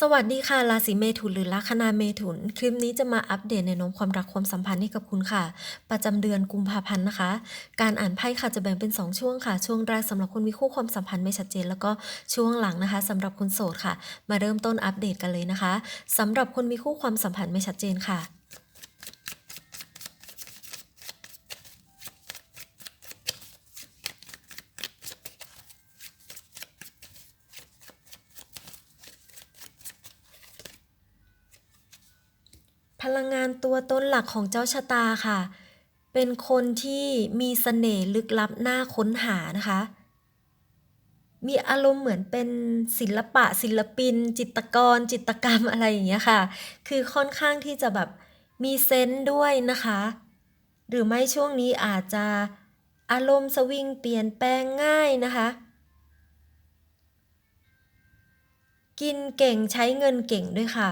สวัสดีค่ะราศีเมถุนหรือลัคนาเมถุน คลิปนี้จะมาอัปเดตในโน้มความรักความสัมพันธ์ให้กับคุณค่ะ ประจำเดือนกุมภาพันธ์นะคะ การอ่านไพ่ค่ะจะแบ่งเป็น 2 ช่วงค่ะ ช่วงแรกสำหรับคนมีคู่ความสัมพันธ์ไม่ชัดเจน แล้วก็ช่วงหลังนะคะสำหรับคนโสดค่ะ มาเริ่มต้นอัปเดตกันเลยนะคะสำหรับคนมีคู่ความสัมพันธ์ไม่ชัดเจนค่ะ ลังงานตัวต้นหลักของเจ้าชะตาค่ะ เป็นคนที่มีเสน่ห์ลึกลับน่าค้นหานะคะ มีอารมณ์เหมือนเป็นศิลปะศิลปิน จิตกร จิตกรรมอะไรอย่างเงี้ยค่ะ คือค่อนข้างที่จะแบบมีเซนส์ด้วยนะคะ หรือไม่ช่วงนี้อาจจะอารมณ์สวิงเปลี่ยนแปลงง่ายนะคะ กินเก่งใช้เงินเก่งด้วยค่ะ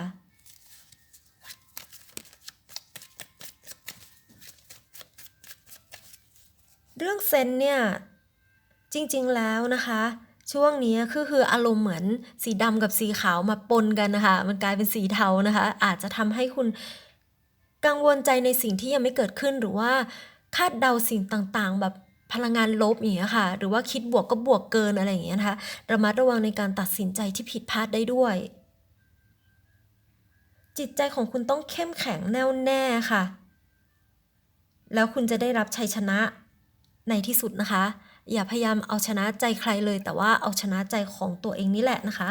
เรื่องเซนเนี่ยจริงๆแล้วนะคะ ช่วงนี้คือคืออารมณ์เหมือนสีดำกับสีขาวมาปนกันนะคะ มันกลายเป็นสีเทานะคะ อาจจะทำให้คุณกังวลใจในสิ่งที่ยังไม่เกิดขึ้นหรือว่าคาดเดาสิ่งต่างๆ แบบพลังงานลบอย่างเงี้ยค่ะ หรือว่าคิดบวกก็บวกเกินอะไรอย่างเงี้ยนะคะระมัดระวังในการตัดสินใจที่ผิดพลาดได้ด้วย จิตใจของคุณต้องเข้มแข็งแน่วแน่ค่ะ แล้วคุณจะได้รับชัยชนะ ในที่สุดนะคะ อย่าพยายามเอาชนะใจใครเลย แต่ว่าเอาชนะใจของตัวเองนี่แหละนะคะ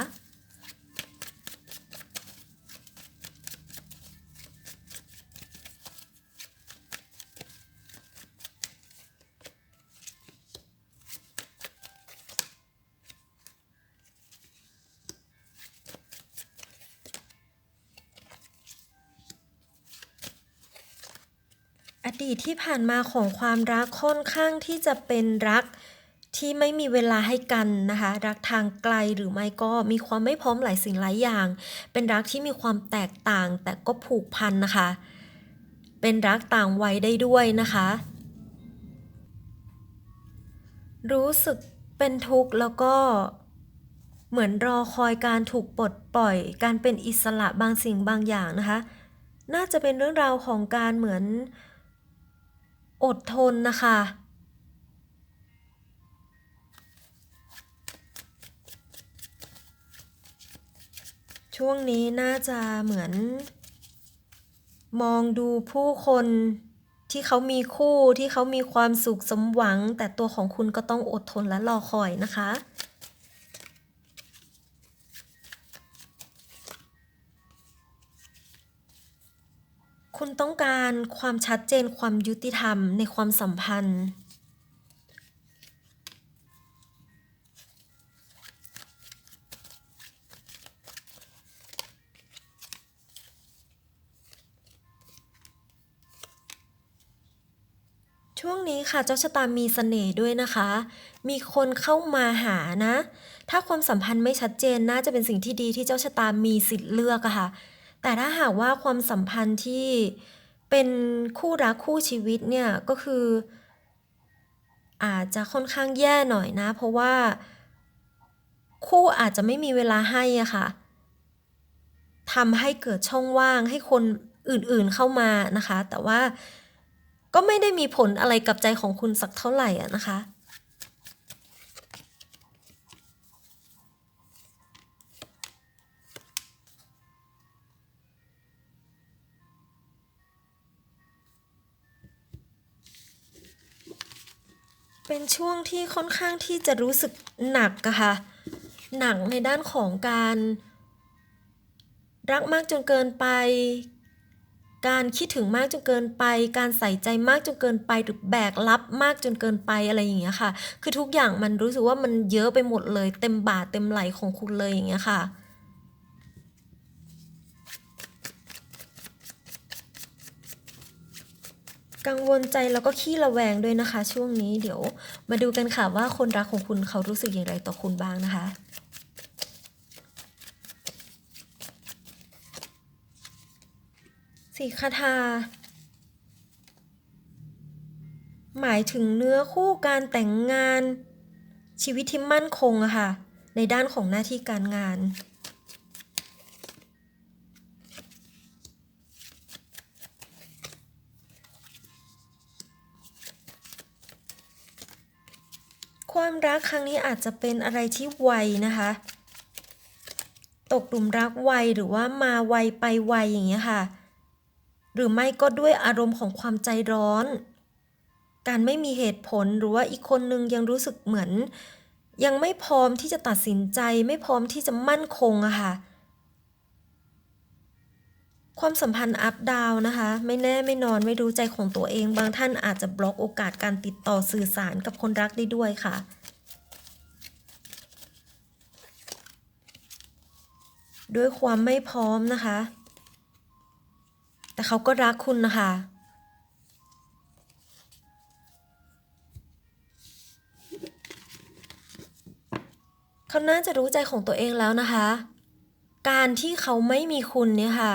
ดีตที่ผ่านมาของความรักค่อนข้างที่จะเป็นรักที่ไม่มีเวลาให้กันนะคะ รักทางไกลหรือไม่ก็มีความไม่พร้อมหลายสิ่งหลายอย่าง เป็นรักที่มีความแตกต่างแต่ก็ผูกพันนะคะ เป็นรักต่างวัยได้ด้วยนะคะ รู้สึกเป็นทุกข์แล้วก็เหมือนรอคอยการถูกปลดปล่อย การเป็นอิสระบางสิ่งบางอย่างนะคะ น่าจะเป็นเรื่องราวของการเหมือน อดทนนะคะ ช่วงนี้น่าจะเหมือน มองดูผู้คนที่เขามีคู่ที่เขามีความสุขสมหวัง แต่ตัวของคุณก็ต้องอดทนและรอคอยนะคะ ต้องการความชัดเจนความยุติธรรมในความสัมพันธ์ช่วงนี้ค่ะเจ้าชะตามีเสน่ห์ด้วยนะคะ มีคนเข้ามาหานะ ถ้าความสัมพันธ์ไม่ชัดเจนน่าจะเป็นสิ่งที่ดีที่เจ้าชะตามีสิทธิ์เลือกอะค่ะ แต่ถ้าหากว่าความสัมพันธ์ที่เป็นคู่รักคู่ชีวิตเนี่ยก็คือ อาจจะค่อนข้างแย่หน่อยนะ เพราะว่า คู่อาจจะไม่มีเวลาให้อะค่ะทำให้เกิดช่องว่างให้คนอื่นๆเข้ามานะคะ แต่ว่าก็ไม่ได้มีผลอะไรกับใจของคุณสักเท่าไหร่อะนะคะ เป็นช่วงที่ค่อนข้างที่จะรู้สึกหนักอะค่ะ หนักในด้านของการ รักมากจนเกินไป การคิดถึงมากจนเกินไป การใส่ใจมากจนเกินไปหรือแบกรับมากจนเกินไปอะไรอย่างเงี้ยค่ะ คือทุกอย่างมันรู้สึกว่ามันเยอะไปหมดเลย เต็มบาทเต็มไหลของคุณเลยอย่างเงี้ยค่ะ กังวลใจแล้วก็ขี้ระแวงด้วยนะคะ ช่วงนี้เดี๋ยวมาดูกันค่ะว่าคนรักของคุณเขารู้สึกอย่างไรต่อคุณบ้างนะคะสีคาทาหมายถึงเนื้อคู่การแต่งงานชีวิตที่มั่นคงอะค่ะ ในด้านของหน้าที่การงาน รักครั้งนี้อาจจะเป็นอะไรที่ไวนะคะ ตกหลุมรักไวหรือว่ามาไวไปไวอย่างเงี้ยค่ะ หรือไม่ก็ด้วยอารมณ์ของความใจร้อน การไม่มีเหตุผลหรือว่าอีกคนนึงยังรู้สึกเหมือน ยังไม่พร้อมที่จะตัดสินใจไม่พร้อมที่จะมั่นคงอะค่ะความสัมพันธ์อัพดาวนะคะ ไม่แน่ไม่นอนไม่รู้ใจของตัวเอง บางท่านอาจจะบล็อกโอกาสการติดต่อสื่อสารกับคนรักได้ด้วยค่ะ ด้วยความไม่พร้อมนะคะ แต่เขาก็รักคุณนะคะเขาน่าจะรู้ใจของตัวเองแล้วนะคะ การที่เขาไม่มีคุณเนี่ยค่ะ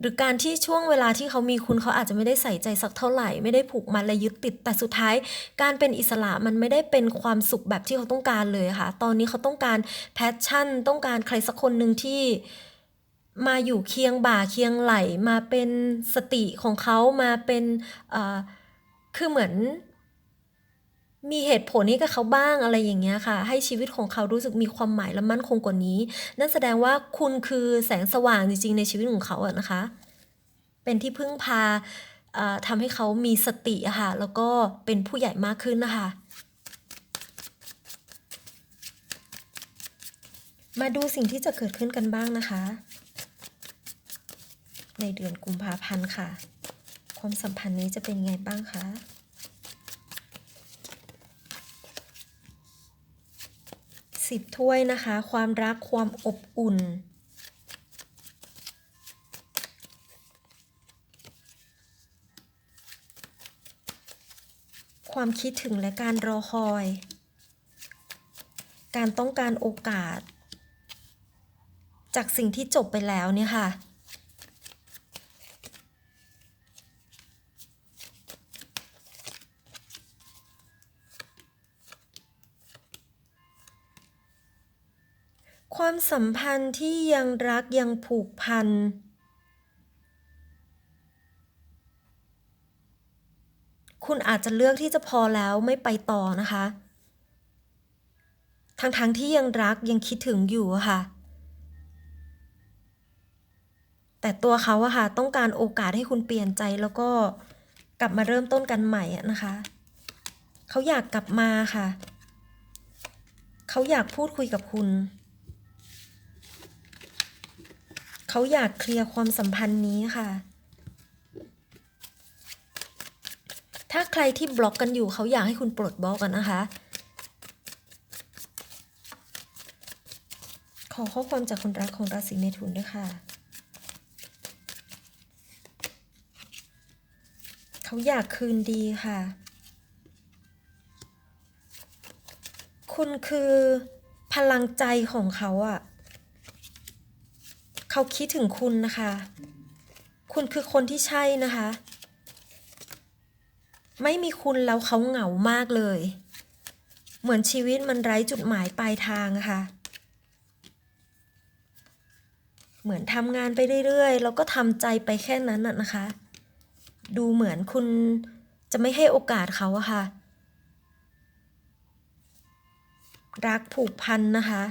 หรือการที่ช่วงเวลาที่เขามีคุณเขาอาจจะไม่ได้ใส่ใจสักเท่าไหร่ ไม่ได้ผูกมัดและยึดติด แต่สุดท้าย การเป็นอิสระมันไม่ได้เป็นความสุขแบบที่เขาต้องการเลยค่ะ ตอนนี้เขาต้องการแพชชั่น ต้องการใครสักคนหนึ่งที่มาอยู่เคียงบ่าเคียงไหล มาเป็นสติของเขามาเป็นคือเหมือน มีเหตุผลให้กับเขาบ้างอะไรอย่างเงี้ยค่ะ ให้ชีวิตของเขารู้สึกมีความหมายและมั่นคงกว่านี้ นั่นแสดงว่าคุณคือแสงสว่างจริงๆ ในชีวิตของเขาอะนะคะ เป็นที่พึ่งพาทำให้เขามีสติอะค่ะแล้วก็เป็นผู้ใหญ่มากขึ้นนะคะมาดูสิ่งที่จะเกิดขึ้นกันบ้างนะคะ ในเดือนกุมภาพันธ์ค่ะ ความสัมพันธ์นี้จะเป็นไงบ้างคะ สิบถ้วยนะคะ ความรักความอบอุ่น ความคิดถึงและการรอคอย การต้องการโอกาส จากสิ่งที่จบไปแล้วเนี่ยค่ะ ความสัมพันธ์ที่ยังรักยังผูกพัน คุณอาจจะเลือกที่จะพอแล้วไม่ไปต่อนะคะ ทั้งๆทที่ยังรักยังคิดถึงอยู่ค่ะ แต่ตัวเขาอะค่ะ ต้องการโอกาสให้คุณเปลี่ยนใจแล้วก็กลับมาเริ่มต้นกันใหม่นะคะ เขาอยากกลับมาค่ะ เขาอยากพูดคุยกับคุณ เขาอยากเคลียร์ความสัมพันธ์นี้ค่ะ ถ้าใครที่บล็อกกันอยู่เขาอยากให้คุณปลดบล็อกกันนะคะ ขอข้อความจากคนรักของราศีเมถุนด้วยค่ะ เขาอยากคืนดีค่ะ คุณคือพลังใจของเขาอะ เขาคิดถึงคุณนะคะ คุณคือคนที่ใช่นะคะ ไม่มีคุณแล้วเขาเหงามากเลย เหมือนชีวิตมันไร้จุดหมายปลายทางะค่ะ เหมือนทำงานไปเรื่อยๆ แล้วก็ทำใจไปแค่นั้นน่ะนะคะ ดูเหมือนคุณจะไม่ให้โอกาสเขาอะค่ะ รักผูกพันนะคะ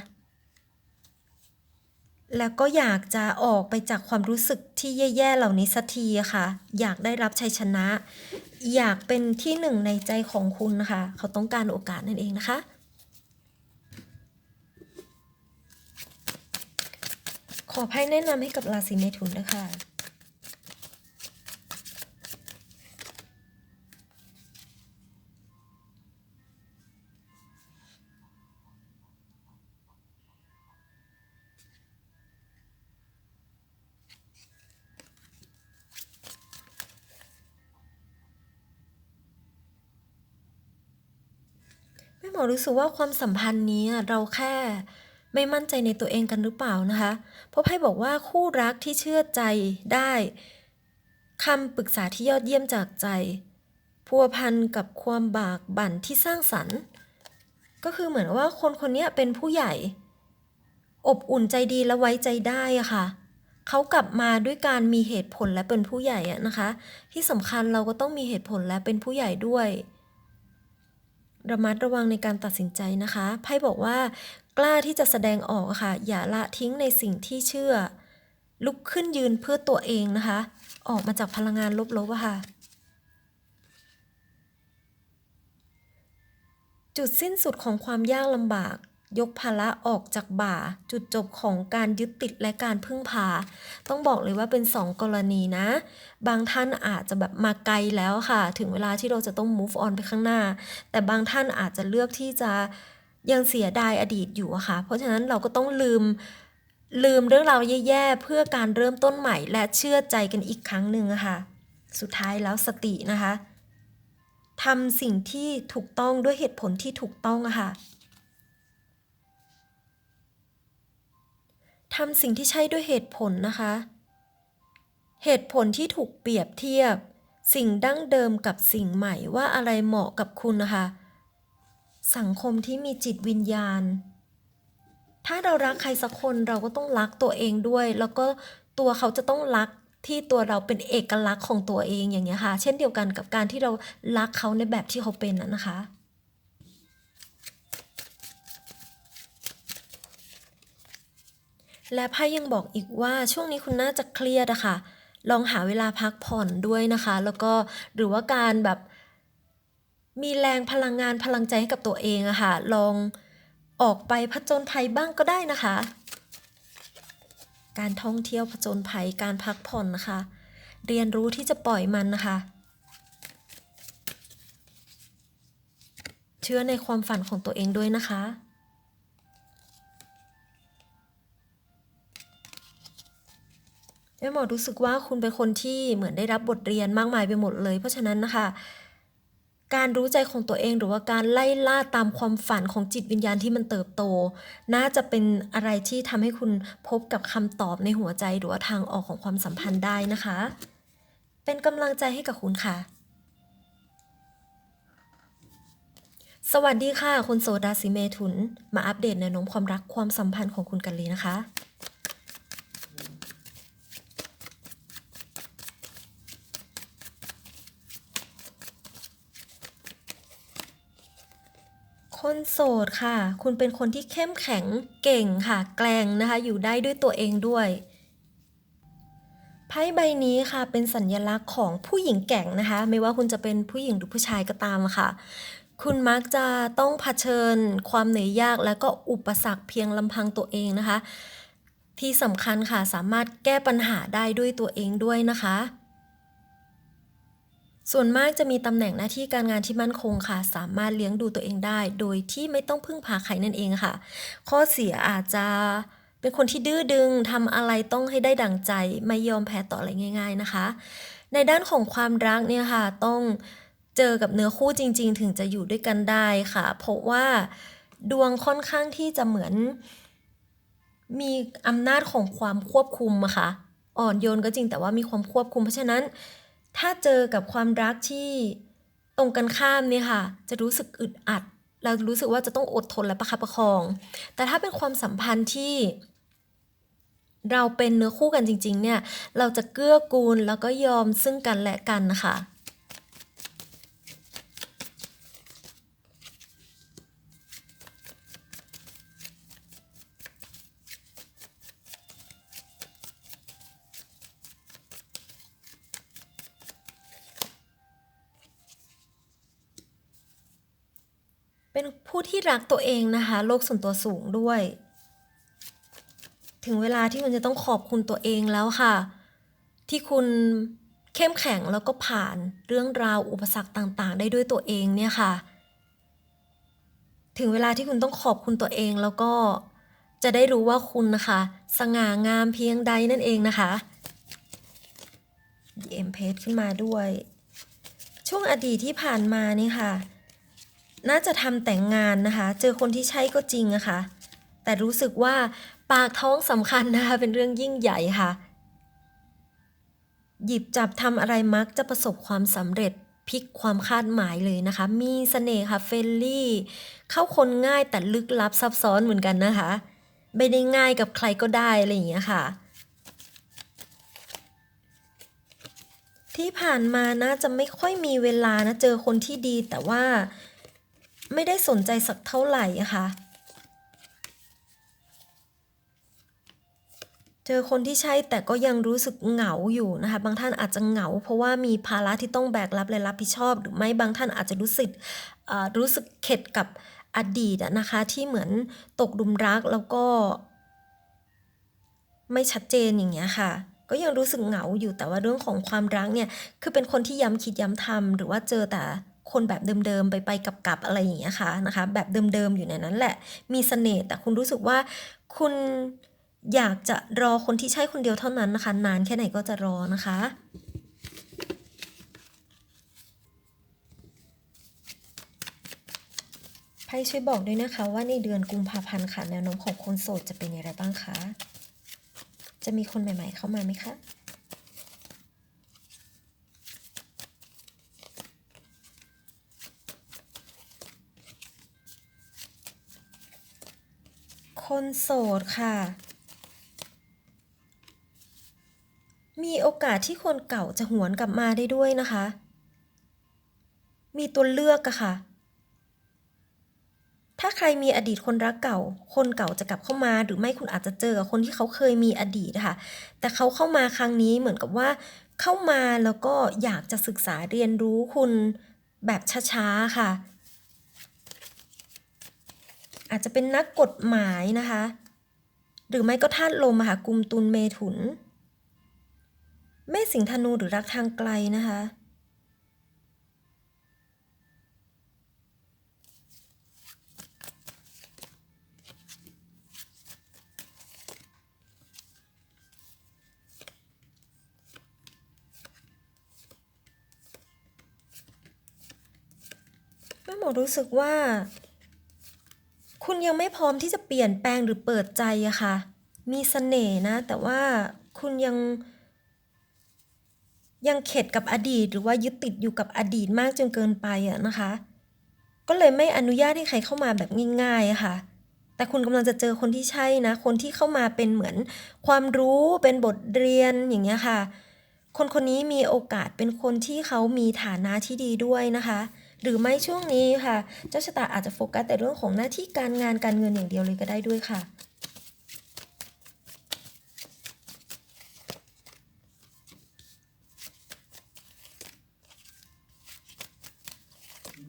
แล้วก็อยากจะออกไปจากความรู้สึกที่แย่ๆเหล่านี้สักทีอะค่ะ อยากได้รับชัยชนะ อยากเป็นที่หนึ่งในใจของคุณนะคะเขาต้องการโอกาสนั่นเองนะคะ ขอให้แนะนำให้กับราศีเมถุนนะคะ รู้สึกว่าความสัมพันธ์นี้เราแค่ไม่มั่นใจในตัวเองกันหรือเปล่านะคะ เพราะไพ่บอกว่าคู่รักที่เชื่อใจได้คำปรึกษาที่ยอดเยี่ยมจากใจ พัวพันกับความบากบั่นที่สร้างสรรค์ ก็คือเหมือนว่าคนคนนี้เป็นผู้ใหญ่ อบอุ่นใจดีและไว้ใจได้อะค่ะเขากลับมาด้วยการมีเหตุผลและเป็นผู้ใหญ่ะนะคะ ที่สำคัญเราก็ต้องมีเหตุผลและเป็นผู้ใหญ่ด้วย ระมัดระวังในการตัดสินใจนะคะไพ่บอกว่ากล้าที่จะแสดงออกค่ะ อย่าละทิ้งในสิ่งที่เชื่อ ลุกขึ้นยืนเพื่อตัวเองนะคะ ออกมาจากพลังงานลบๆค่ะ จุดสิ้นสุดของความยากลำบาก ยกภาระออกจากบ่า จุดจบของการยึดติดและการพึ่งพา ต้องบอกเลยว่าเป็นสองกรณีนะ บางท่านอาจจะแบบมาไกลแล้วค่ะ ถึงเวลาที่เราจะต้อง move on ไปข้างหน้า แต่บางท่านอาจจะเลือกที่จะยังเสียดายอดีตอยู่อะค่ะ เพราะฉะนั้นเราก็ต้องลืมลืมเรื่องราวแย่ๆ เพื่อการเริ่มต้นใหม่และเชื่อใจกันอีกครั้งหนึ่งค่ะ สุดท้ายแล้วสตินะคะทำสิ่งที่ถูกต้องด้วยเหตุผลที่ถูกต้องค่ะ ทำสิ่งที่ใช่ด้วยเหตุผลนะคะ เหตุผลที่ถูกเปรียบเทียบ สิ่งดั้งเดิมกับสิ่งใหม่ว่าอะไรเหมาะกับคุณนะคะ สังคมที่มีจิตวิญญาณ ถ้าเรารักใครสักคนเราก็ต้องรักตัวเองด้วย แล้วก็ตัวเขาจะต้องรักที่ตัวเราเป็นเอกลักษณ์ของตัวเองอย่างเงี้ยค่ะ เช่นเดียวกันกับการที่เรารักเขาในแบบที่เขาเป็นนะนะคะ และไพ่ยังบอกอีกว่าช่วงนี้คุณน่าจะเครียดอะค่ะ ลองหาเวลาพักผ่อนด้วยนะคะ แล้วก็หรือว่าการแบบมีแรงพลังงานพลังใจให้กับตัวเองอะค่ะ ลองออกไปผจญภัยบ้างก็ได้นะคะ การท่องเที่ยวผจญภัยการพักผ่อนนะคะ เรียนรู้ที่จะปล่อยมันนะคะ เชื่อในความฝันของตัวเองด้วยนะคะ ม่หมอรู้สึกว่าคุณเป็นคนที่เหมือนได้รับบทเรียนมากมายไปหมดเลย เพราะฉะนั้นนะคะ การรู้ใจของตัวเองหรือว่าการไล่ล่าตามความฝันของจิตวิญญาณที่มันเติบโต น่าจะเป็นอะไรที่ทำให้คุณพบกับคำตอบในหัวใจหรือว่าทางออกของความสัมพันธ์ได้นะคะ เป็นกำลังใจให้กับคุณค่ะ สวัสดีค่ะ คุณโซดาสิเมถุน มาอัปเดตแนวโน้มความรักความสัมพันธ์ของคุณกันเลยนะคะ คนโสดค่ะ คุณเป็นคนที่เข้มแข็งเก่งค่ะ แกร่งนะคะ อยู่ได้ด้วยตัวเองด้วยไพ่ใบนี้ค่ะเป็นสัญลักษณ์ของผู้หญิงแก่งนะคะ ไม่ว่าคุณจะเป็นผู้หญิงหรือผู้ชายก็ตามค่ะ คุณมักจะต้องเผชิญ ความเหนื่อยยากและก็อุปสรรคเพียงลำพังตัวเองนะคะ ที่สำคัญค่ะสามารถแก้ปัญหาได้ด้วยตัวเองด้วยนะคะ ส่วนมากจะมีตำแหน่งหน้าที่การงานที่มั่นคงค่ะ สามารถเลี้ยงดูตัวเองได้ โดยที่ไม่ต้องพึ่งพาใครนั่นเองค่ะ ข้อเสียอาจจะเป็นคนที่ดื้อดึงทำอะไรต้องให้ได้ดั่งใจ ไม่ยอมแพ้ต่ออะไรง่าย ๆนะคะ ในด้านของความรักเนี่ยค่ะ ต้องเจอกับเนื้อคู่จริง ๆ ถึงจะอยู่ด้วยกันได้ค่ะ เพราะว่าดวงค่อนข้างที่จะเหมือน มีอำนาจของความควบคุมอะค่ะ อ่อนโยนก็จริงแต่ว่ามีความควบคุมเพราะฉะนั้น ถ้าเจอกับความรักที่ตรงกันข้ามเนี่ยค่ะ จะรู้สึกอึดอัด เรารู้สึกว่าจะต้องอดทนและประคับประคอง แต่ถ้าเป็นความสัมพันธ์ที่ เราเป็นเนื้อคู่กันจริง ๆ เนี่ย เราจะเกื้อกูลแล้วก็ยอมซึ่งกันและกันนะคะ เป็นผู้ที่รักตัวเองนะคะโลกส่วนตัวสูงด้วย ถึงเวลาที่คุณจะต้องขอบคุณตัวเองแล้วค่ะ ที่คุณเข้มแข็งแล้วก็ผ่านเรื่องราวอุปสรรคต่างๆ ได้ด้วยตัวเองเนี่ยค่ะ ถึงเวลาที่คุณต้องขอบคุณตัวเองแล้วก็จะได้รู้ว่าคุณนะคะ สง่างามเพียงใดนั่นเองนะคะ DM เพจขึ้นมาด้วย ช่วงอดีตที่ผ่านมานี่ค่ะ น่าจะทำแต่งงานนะคะ เจอคนที่ใช่ก็จริงอะค่ะแต่รู้สึกว่าปากท้องสำคัญนะคะ เป็นเรื่องยิ่งใหญ่ค่ะ หยิบจับทำอะไรมักจะประสบความสำเร็จพลิกความคาดหมายเลยนะคะ มีเสน่ห์ค่ะเฟลลี่ เข้าคนง่ายแต่ลึกลับซับซ้อนเหมือนกันนะคะ ไม่ได้ง่ายกับใครก็ได้อะไรอย่างเงี้ยค่ะ ที่ผ่านมาน่าจะไม่ค่อยมีเวลานะเจอคนที่ดีแต่ว่า ไม่ได้สนใจสักเท่าไหร่ค่ะ เจอคนที่ใช่แต่ก็ยังรู้สึกเหงาอยู่นะคะ บางท่านอาจจะเหงา เพราะว่ามีภาระที่ต้องแบกรับและรับผิดชอบ หรือไม่บางท่านอาจจะรู้สึกอ่อรู้สึกเข็ดกับอดีตนะคะที่เหมือนตกหลุมรักแล้วก็ ไม่ชัดเจนอย่างเงี้ยค่ะ ก็ยังรู้สึกเหงาอยู่แต่ว่าเรื่องของความรักเนี่ยคือเป็นคนที่ย้ำคิดย้ำทำหรือว่าเจอแต่ คนแบบเดิมๆ ไปไปๆกับๆอะไรอย่างเงี้ยค่ะนะคะ แบบเดิมๆ อยู่ในนั้นแหละ มีเสน่ห์แต่คุณรู้สึกว่าคุณอยากจะรอคนที่ใช่คนเดียวเท่านั้นนะคะ นานแค่ไหนก็จะรอนะคะไพ่ช่วยบอกด้วยนะคะ ว่าในเดือนกุมภาพันธ์ค่ะแนวโน้มของคนโสดจะเป็นอย่างไรบ้างคะ จะมีคนใหม่ ๆ เข้ามาไหมคะ คนโสดค่ะ มีโอกาสที่คนเก่าจะหวนกลับมาได้ด้วยนะคะ มีตัวเลือกอะค่ะ ถ้าใครมีอดีตคนรักเก่า คนเก่าจะกลับเข้ามา หรือไม่คุณอาจจะเจอกับคนที่เขาเคยมีอดีตะค่ะ แต่เขาเข้ามาครั้งนี้เหมือนกับว่า เข้ามาแล้วก็อยากจะศึกษาเรียนรู้คุณแบบช้าๆค่ะ อาจจะเป็นนักกฎหมายนะคะ หรือไม่ก็ธาตุลมอะค่ะกุมตุลเมถุน เมษสิงธนูหรือรักทางไกลนะคะ แม่หมอรู้สึกว่า คุณยังไม่พร้อมที่จะเปลี่ยนแปลงหรือเปิดใจอะค่ะ มีเสน่ห์นะ แต่ว่าคุณยังยังเข็ดกับอดีต หรือว่ายึดติดอยู่กับอดีตมากจนเกินไปอะนะคะ ก็เลยไม่อนุญาตให้ใครเข้ามาแบบง่ายๆอะค่ะ แต่คุณกำลังจะเจอคนที่ใช่นะ คนที่เข้ามาเป็นเหมือนความรู้เป็นบทเรียนอย่างเงี้ยค่ะ คนคนนี้มีโอกาสเป็นคนที่เขามีฐานะที่ดีด้วยนะคะ หรือไม่ช่วงนี้ค่ะ เจ้าชะตาอาจจะโฟกัสแต่เรื่องของหน้าที่การงานการเงินอย่างเดียวเลยก็ได้ด้วยค่ะ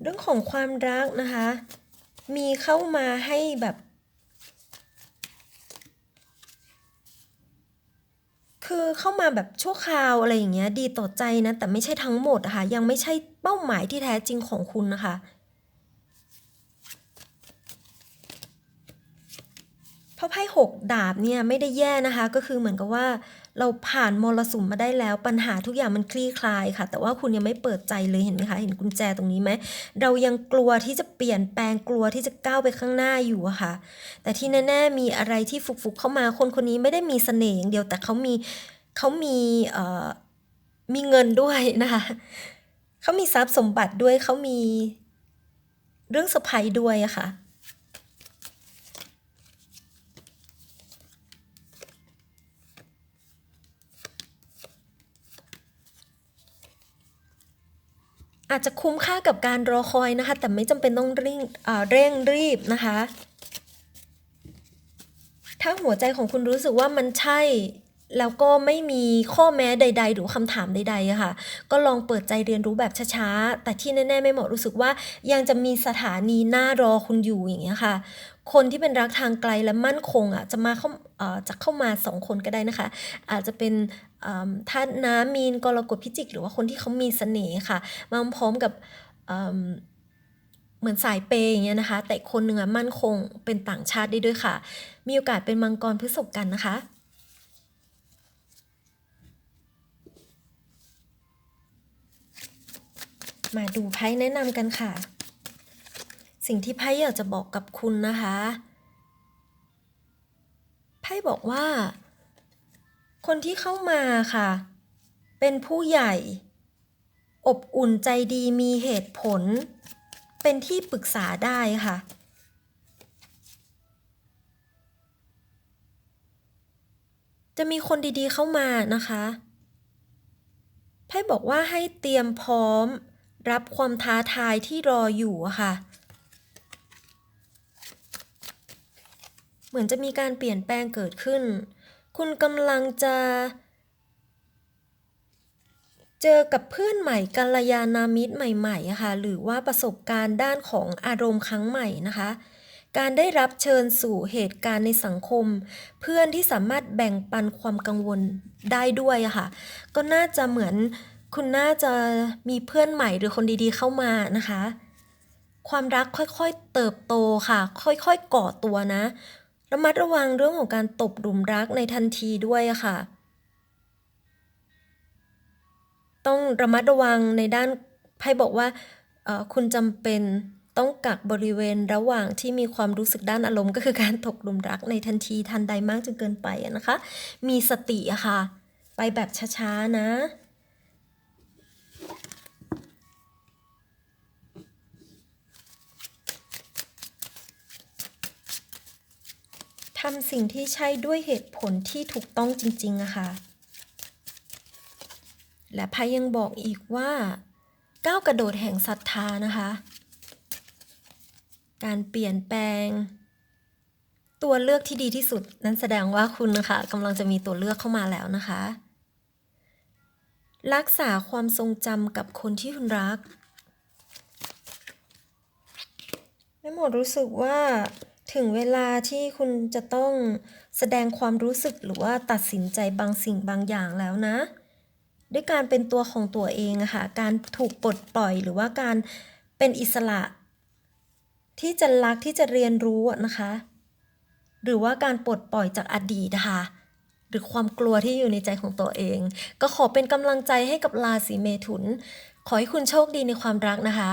เรื่องของความรักนะคะ มีเข้ามาให้แบบ คือเข้ามาแบบชั่วคราวอะไรอย่างเงี้ยดีต่อใจนะ แต่ไม่ใช่ทั้งหมดอะค่ะ ยังไม่ใช่เป้าหมายที่แท้จริงของคุณนะคะเพราะไพ่หกดาบเนี่ยไม่ได้แย่นะคะ ก็คือเหมือนกับว่า เราผ่านมรสุมมาได้แล้ว ปัญหาทุกอย่างมันคลี่คลายค่ะ แต่ว่าคุณยังไม่เปิดใจเลยเห็นไหมคะ เห็นกุญแจตรงนี้ไหม เรายังกลัวที่จะเปลี่ยนแปลงกลัวที่จะก้าวไปข้างหน้าอยู่อะค่ะ แต่ที่แน่ๆมีอะไรที่ฟุกๆเข้ามาคนคนนี้ไม่ได้มีเสน่ห์อย่างเดียวแต่เขามีเขามีเอ่อมีเงินด้วยนะคะเขามีทรัพย์สมบัติด้วยเขามีเรื่องเซอร์ไพรส์ด้วยอะค่ะ อาจจะคุ้มค่ากับการรอคอยนะคะ แต่ไม่จำเป็นต้องเร่งเร่งรีบนะคะ ถ้าหัวใจของคุณรู้สึกว่ามันใช่ แล้วก็ไม่มีข้อแม้ใด ๆ หรือคำถามใดๆอะค่ะ ก็ลองเปิดใจเรียนรู้แบบช้าๆ แต่ที่แน่ ๆ ไม่เหมาะรู้สึกว่า ยังจะมีสถานีหน้ารอคุณอยู่อย่างเงี้ยค่ะ คนที่เป็นรักทางไกลและมั่นคงอะจะมาเข้าอ่อจะเข้ามาสองคนก็ได้นะคะ อาจจะเป็นเอ่าตุน้ำมีนกรกฎพิจิก หรือว่าคนที่เขามีเสน่ห์ค่ะ มาพร้อมกับเหมือนสายเปย์อย่างเงี้ยนะคะ แต่คนหนึ่งอะมั่นคงเป็นต่างชาติได้ด้วยค่ะ มีโอกาสเป็นมังกรพฤษภกันนะคะ มาดูไพ่แนะนำกันค่ะ สิ่งที่ไพ่อยากจะบอกกับคุณนะคะไพ่บอกว่า คนที่เข้ามาค่ะ เป็นผู้ใหญ่ อบอุ่นใจดีมีเหตุผล เป็นที่ปรึกษาได้ค่ะจะมีคนดีๆเข้ามานะคะ ไพ่บอกว่าให้เตรียมพร้อม รับความท้าทายที่รออยู่ค่ะ เหมือนจะมีการเปลี่ยนแปลงเกิดขึ้น คุณกำลังจะ เจอกับเพื่อนใหม่กัลยาณามิตรใหม่ๆค่ะ หรือว่าประสบการณ์ด้านของอารมณ์ครั้งใหม่นะคะ การได้รับเชิญสู่เหตุการณ์ในสังคม เพื่อนที่สามารถแบ่งปันความกังวลได้ด้วยค่ะ ก็น่าจะเหมือน คุณน่าจะมีเพื่อนใหม่หรือคนดีๆเข้ามานะคะ ความรักค่อยๆเติบโตค่ะ ค่อยๆก่อตัวนะ ระมัดระวังเรื่องของการตกหลุมรักในทันทีด้วยค่ะ ต้องระมัดระวังในด้านไพ่บอกว่าคุณจำเป็นต้องกักบริเวณระหว่างที่มีความรู้สึกด้านอารมณ์ ก็คือการตกหลุมรักในทันทีทันใดมากจนเกินไปนะคะ มีสติอะค่ะ ไปแบบช้าๆนะำสิ่งที่ใช่ด้วยเหตุผลที่ถูกต้องจริงๆอะค่ะ และไพ่ยังบอกอีกว่าก้าวกระโดดแห่งศรัทธานะคะ การเปลี่ยนแปลง ตัวเลือกที่ดีที่สุด นั่นแสดงว่าคุณนะคะกำลังจะมีตัวเลือกเข้ามาแล้วนะคะ รักษาความทรงจำกับคนที่คุณรักแม่หมดรู้สึกว่า ถึงเวลาที่คุณจะต้องแสดงความรู้สึกหรือว่าตัดสินใจบางสิ่งบางอย่างแล้วนะ ด้วยการเป็นตัวของตัวเองอะค่ะ การถูกปลดปล่อยหรือว่าการเป็นอิสระ ที่จะรักที่จะเรียนรู้นะคะ หรือว่าการปลดปล่อยจากอดีตนะคะหรือความกลัวที่อยู่ในใจของตัวเอง ก็ขอเป็นกำลังใจให้กับราศีเมถุน ขอให้คุณโชคดีในความรักนะคะ